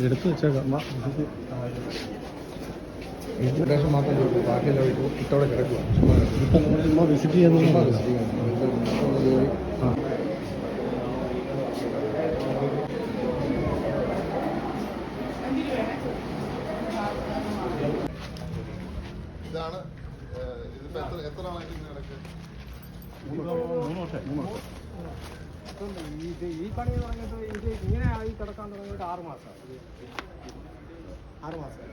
എടുത്തു വെച്ചേക്കാം ഇൻഫർമേഷൻ മാത്രം ബാക്കിയെല്ലാം ഇട്ട് ഇട്ടോടെ കിടക്കുക ഇപ്പം നമ്മൾ ചുമ്മാ വിസിറ്റ് ചെയ്യാൻ ആ ഇതാണ് ഇതിപ്പോ എത്ര എത്ര നാളായിട്ട് ഇങ്ങനെ കിടക്കുക ഇത് ഈ പണി തുടങ്ങിയിട്ട് ഇത് ഇങ്ങനെ ആയി കിടക്കാൻ തുടങ്ങിയിട്ട് ആറ് മാസമായി ആറ് മാസമായി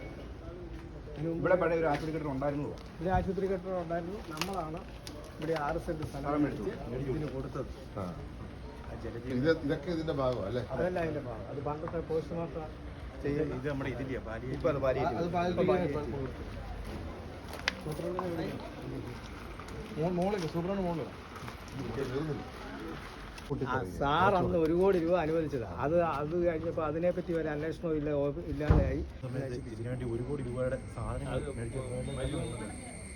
ഇവിടെ പഴയ ഒരു ആശുപത്രി കെട്ടിടം ഉണ്ടായിരുന്നു? ഇവിടെ ആശുപത്രി കെട്ടിടം ഉണ്ടായിരുന്നു. നമ്മളാണ് ഇവിടെ ആറ് സെന്റ് സ്ഥലം മേടിച്ച് ഇതിന് കൊടുത്തത്. ഇതൊക്കെ ഇതിന്റെ ഭാഗമാണ് അല്ലേ? അതല്ല അതിന്റെ ഭാഗം. അത് പണ്ടത്തെ പോസ്റ്റ്മോർട്ടം ചെയ്യുന്നത് ഇത് നമ്മുടെ ഇതില്ല ഇപ്പൊ അത് സാർ അന്ന് ഒരു കോടി രൂപ അനുവദിച്ചത്. അത് അത് കഴിഞ്ഞപ്പോൾ അതിനെപ്പറ്റി ഒരു അന്വേഷണവും ഇല്ല ഇല്ലാതെയായി. ഇതിനുവേണ്ടി ഒരു കോടി രൂപയുടെ സാധനങ്ങൾ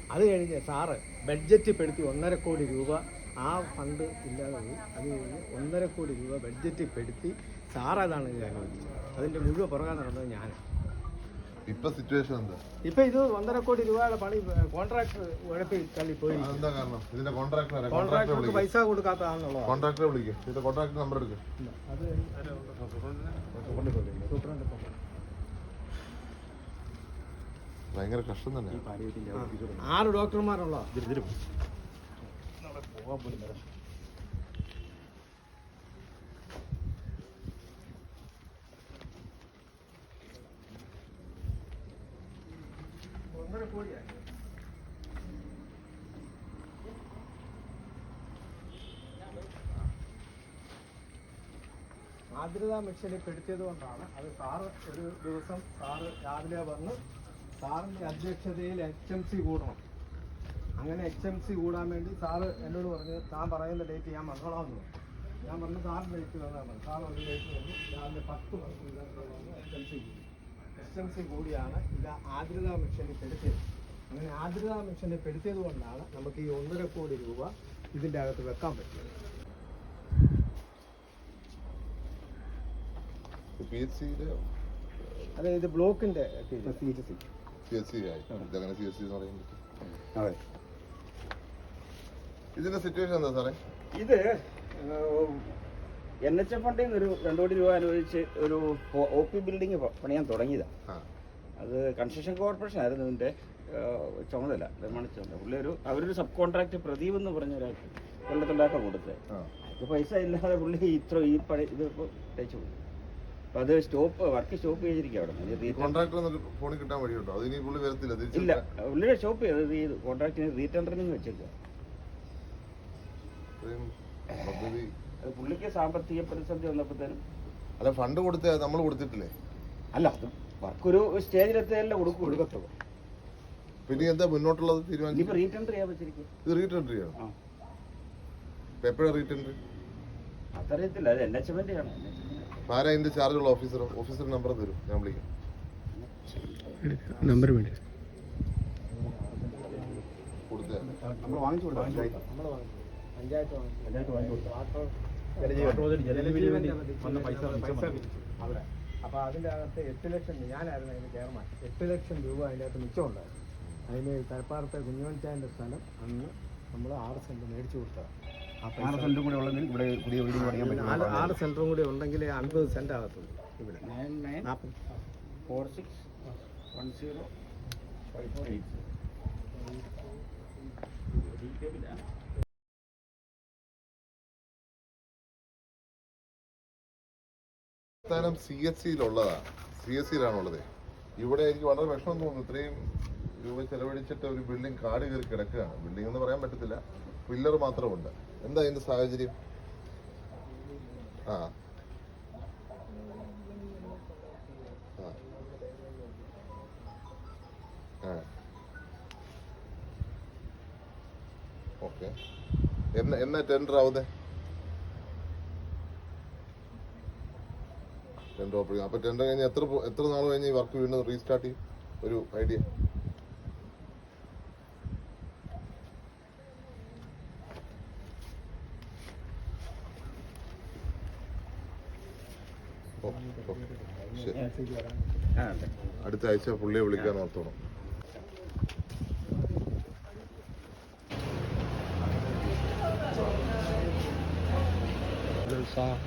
അത് കഴിഞ്ഞ് സാറ് ബഡ്ജറ്റ് പെടുത്തി ഒന്നര കോടി രൂപ ആ ഫണ്ട് ഇല്ലാതെ പോയി അത് കഴിഞ്ഞ് ഒന്നര കോടി രൂപ ബഡ്ജറ്റ് പെടുത്തി സാർ അതാണ് ഇത് അനുവദിച്ചത്. അതിന്റെ മുഴുവൻ പുറകെ നടന്നത് ഞാനാണ് ഇപ്പൊ സിറ്റുവേഷൻ എന്താ? ഇപ്പൊ ഇത് ഒന്നര കോടി രൂപയുടെ പണി കോൺട്രാക്ടർ ഉഴപ്പി തള്ളി പോയി എന്താ കാരണം? ഇതിന്റെ കോൺട്രാക്ടർ കോൺട്രാക്ടറെ കോൺട്രാക്ടർക്ക് പൈസ കൊടുക്കാത്തതാണെന്നുള്ളത് കോൺട്രാക്ടറെ വിളിക്കും. ഇതിന്റെ കോൺട്രാക്ടർ നമ്പർ എടുക്കും. ഭയങ്കര കഷ്ടം തന്നെ. ആറ് ഡോക്ടർമാരുള്ള പോകാൻ കോടിയായി ആർദ്രത മിഷനിൽ പെടുത്തിയത് കൊണ്ടാണ് അത് സാറ് ഒരു ദിവസം സാറ് രാവിലെ വന്ന് സാറിന്റെ അധ്യക്ഷതയിൽ എച്ച് എം സി കൂടണം. അങ്ങനെ എച്ച് എം സി കൂടാൻ വേണ്ടി സാറ് എന്നോട് പറഞ്ഞു താൻ പറയുന്ന ഡേറ്റ് ഞാൻ വന്നോളാമെന്ന് ഞാൻ പറഞ്ഞു സാറിന് ഡേറ്റ് വന്നാൽ മതി. സാർ ഒരു ഡേറ്റ് വന്നു രാവിലെ പത്ത് മണിക്ക് എച്ച് എം സി കൂടി. എച്ച് എം സി കൂടിയാണ് ഇത് ആർദ്രത മിഷനിൽ പെടുത്തിയത് അങ്ങനെ ആർദ്രത മിഷനിൽ പെടുത്തിയത് കൊണ്ടാണ് നമുക്ക് ഈ ഒന്നര കോടി രൂപ ഇതിന്റെ അകത്ത് വെക്കാൻ പറ്റിയത്. അത് ഇത് പറ്റും? അതെ. ഇതിന്റെ സിറ്റുവേഷൻ എന്താ സാറേ? ഇത് എൻ എച്ച് എഫ് ഫണ്ടിൽ നിന്ന് ഒരു രണ്ടു കോടി രൂപ അനുവദിച്ച് ഒരു ഒ പി ബിൽഡിംഗ് പണിയാൻ തുടങ്ങിയതാണ് അത് കൺസ്ട്രക്ഷൻ കോർപ്പറേഷൻ ആയിരുന്നു ഇതിന്റെ ചുമതല നിർമ്മാണ ചുമതല. പുള്ളി ഒരു അവരൊരു സബ് കോൺട്രാക്ട് പ്രദീപ് എന്ന് പറഞ്ഞ ഒരാൾക്ക് കൊല്ലത്തുണ്ടാക്കാൻ കൊടുത്തത് അത് പൈസ ഇല്ലാതെ പുള്ളി ഇത്ര ഈ പണി ഇത് തയ്ച്ചു പോയി. അപ്പോൾ അത് സ്റ്റോപ്പ് വർക്ക് സ്റ്റോപ്പ് ചെയ്തിരിക്കും അവിടെ. ഫോണിൽ കിട്ടാൻ വഴിയുണ്ടോ പുള്ളി വരത്തില്ല ഇല്ല പുള്ളിയുടെ സ്റ്റോപ്പ് ചെയ്തത് ഈ കോൺട്രാക്ടിന് റീടെൻഡറിങ് വെച്ചേക്കുക അത് പുള്ളിക്ക് സാമ്പത്തിക പ്രതിസന്ധി വന്നപ്പോഴത്തേനും അല്ല ഫണ്ട് കൊടുത്ത നമ്മൾ കൊടുത്തിട്ടില്ലേ? അല്ല അത് വർക്കൊരു സ്റ്റേജിലെത്തിയല്ലേ കൊടുക്കും കൊടുക്കത്തുള്ളൂ. പിന്നെ എന്താ മുന്നോട്ടുള്ളത് തീരുമാനിച്ചു ഇനിയിപ്പോൾ റീടെൻഡർ ചെയ്യാൻ വെച്ചിരിക്കും ഇത് റീടെൻഡർ ചെയ്യണം ആ. ഇപ്പൊ എപ്പോഴാണ് റീടെൻഡർ അതറിയത്തില്ല അത് എൻ എച്ച് എമ്മിന്റെ ആണ് ആരാ ഇതിന്റെ ചാർജുള്ള ഓഫീസർ ഓഫീസർ നമ്പർ തരും ഞാൻ വിളിക്കാം. നമ്പർ വേണ്ടി. കൊടുത്തേ. നമ്മൾ വാങ്ങിച്ചു വാങ്ങി പഞ്ചായത്ത് പഞ്ചായത്ത് വാങ്ങിച്ചു കൊടുത്തു വാട്ടർ ജലജീവന് അതിന്റെ വന്ന പൈസ പൈസ മിച്ചം വന്നു. പിരിച്ചു അവിടെ. അപ്പോൾ അതിന്റെ അകത്ത് എട്ട് ലക്ഷം ഞാനായിരുന്നു അതിന്റെ ചെയർമാൻ. എട്ട് ലക്ഷം രൂപ അതിന്റെ അകത്ത് മിച്ചമുണ്ടായിരുന്നു അതിന് തലപ്പാറത്തെ കുഞ്ഞോണിച്ചാന്റെ സ്ഥലം അന്ന് നമ്മൾ ആറ് സെന്റ് മേടിച്ചു കൊടുത്തതാണ്. ആ ആറ് സെന്ററും കൂടി കൂടെ ഉള്ളെങ്കിൽ ഇവിടെ പുതിയ വീട് പണിയാൻ നാല് പറ്റും ആറ് സെന്ററും കൂടി ഉണ്ടെങ്കിൽ അൻപത് സെന്റ് ആകത്തുള്ളൂ ഇവിടെ. നയൻ നയൻ നാൽപ്പത് four six one zero five four eight. സ്ഥാനം സി എച്ച് സിയിലുള്ളതാണ്. സി എച്ച് സിയിലാണുള്ളത്. ഇവിടെ എനിക്ക് വളരെ വിഷമം തോന്നുന്നു. ഇത്രയും രൂപ ചെലവഴിച്ചിട്ട് ഒരു ബിൽഡിംഗ് കാട് കയറി കിടക്കുകയാണ്. ബിൽഡിംഗ് എന്ന് പറയാൻ പറ്റത്തില്ല. പില്ലർ മാത്രമുണ്ട്. എന്താ ഇതിന്റെ സാഹചര്യം? ആ. ഓക്കെ. എന്നാ ടെൻഡർ ആവുന്നേ? ടെൻഡർ ഓപ്പറേഷൻ അപ്പോൾ ടെൻഡർ കഴിഞ്ഞ് എത്ര എത്ര നാൾ കഴിഞ്ഞ് ഈ വർക്ക് വീണ്ടും റീസ്റ്റാർട്ട് ചെയ്യും? ഒരു ഐഡിയ അടുത്ത ആഴ്ച പുള്ളിയെ വിളിക്കാൻ ഓർത്തോണം. സാർ.